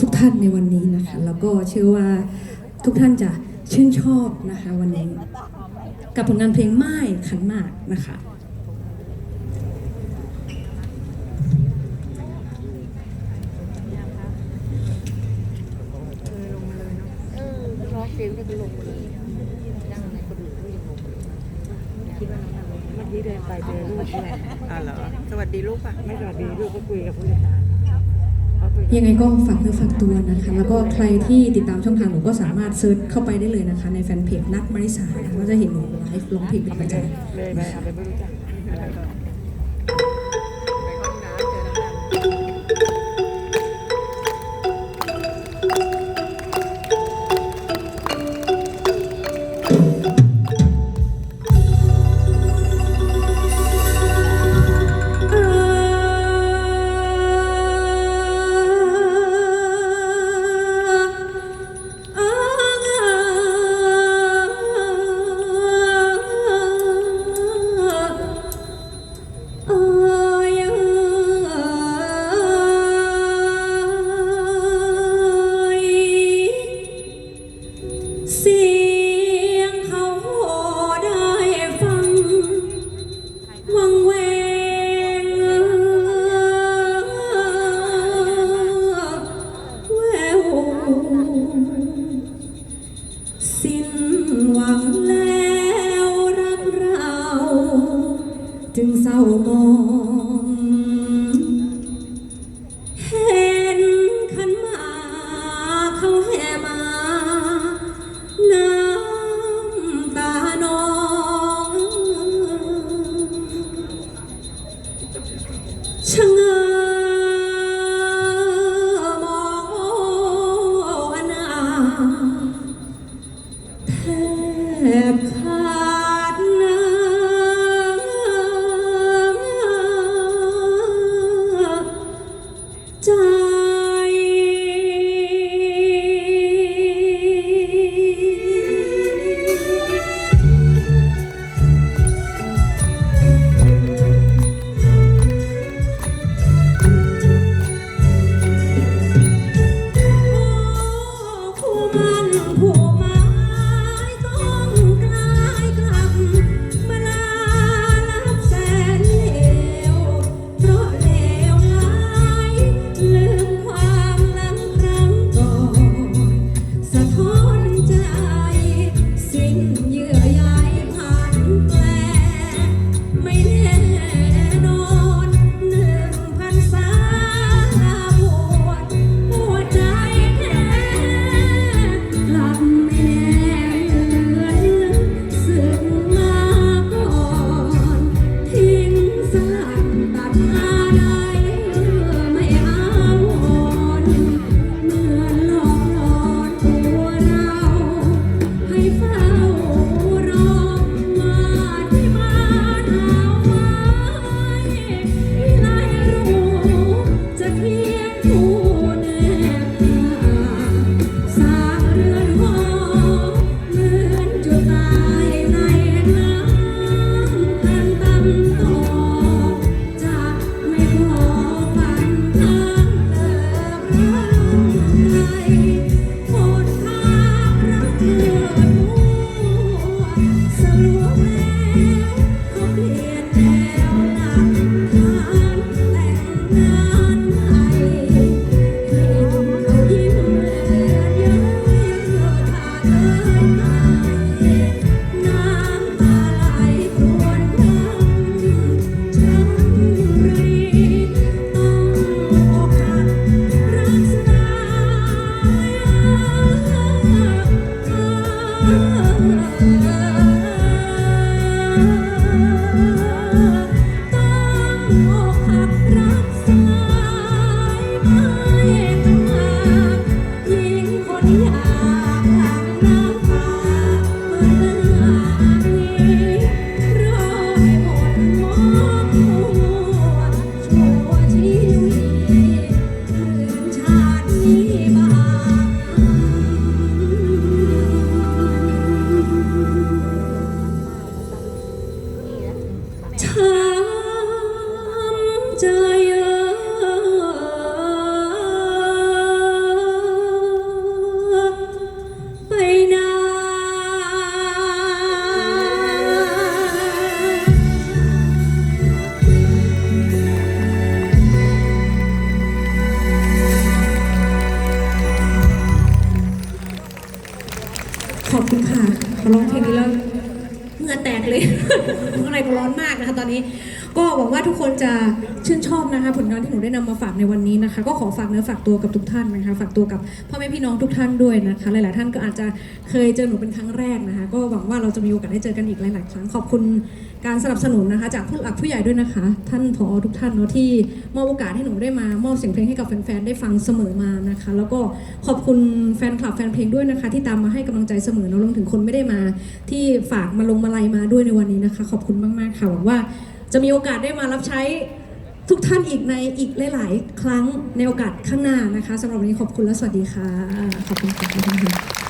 ทุกท่านในวันนี้นะคะ แล้วก็เชื่อว่าทุกท่านจะชื่นชอบนะคะวันนี้ กับผลงานเพลงไม้ขันหมากนะคะเออร้องเพลงก็คือลงเลยยังไงคนอื่นก็ยังลงเลยคิดว่าน้องทำเมื่อกี้เดินไปเจอลูกนี่แหละอ่าเหรอ สวัสดีลูกป่ะ ไม่สวัสดีลูกก็คุยกับผู้จัดการเขาคุ ยังไงก็ฝากเนื้อฝากตัวนะคะ แล้วก็ใครที่ติดตามช่องทางหนูก็สามารถเซิร์ชเข้าไปได้เลยนะคะ ในแฟนเพจนัดมาริสานะก็จะเห็นหนูไลฟ์ร้องเพลงเป็นประจำ สิ้นหวังแล้วรักเรา จึงเศร้ามอง เห็นขันหมากเขาแห่มา น้ำตานองชะเง้ อร้อง เลย ข้างในก็ร้อนมากนะคะตอนนี้ ก็หวังว่าทุกคนจะชื่นชอบนะคะ ผลงานที่หนูได้นำมาฝากในวันนี้นะคะ ก็ขอฝากเนื้อฝากตัวกับทุกท่านนะคะ ฝากตัวกับพ่อแม่พี่น้องทุกท่านด้วยนะคะ หลาย ๆ ท่านก็อาจจะเคยเจอหนูเป็นครั้งแรกนะคะ ก็หวังว่าเราจะมีโอกาสได้เจอกันอีกหลาย ๆ ครั้งขอบคุณการสนับสนุนนะคะ จากผู้หลักผู้ใหญ่ด้วยนะคะ ท่านผอทุกท่านเนาะที่มอบโอกาสให้หนูได้มามอบเสียงเพลงให้กับแฟน ๆ ได้ฟังเสมอมานะคะ แล้วก็ขอบคุณแฟนคลับแฟนเพลงด้วยนะคะ ที่ตามมาให้กำลังใจเสมอเนาะรวมถึงคนไม่ได้มา ที่ฝากมาลงมาลัยมาด้วด้วยในวันนี้นะคะ ขอบคุณมากๆค่ะหวังว่าจะมีโอกาสได้มารับใช้ทุกท่านอีกในอีกหลาย ๆ ครั้งในโอกาสข้างหน้านะคะสำหรับวันนี้ขอบคุณและสวัสดีค่ะ ขอบคุณค่ะ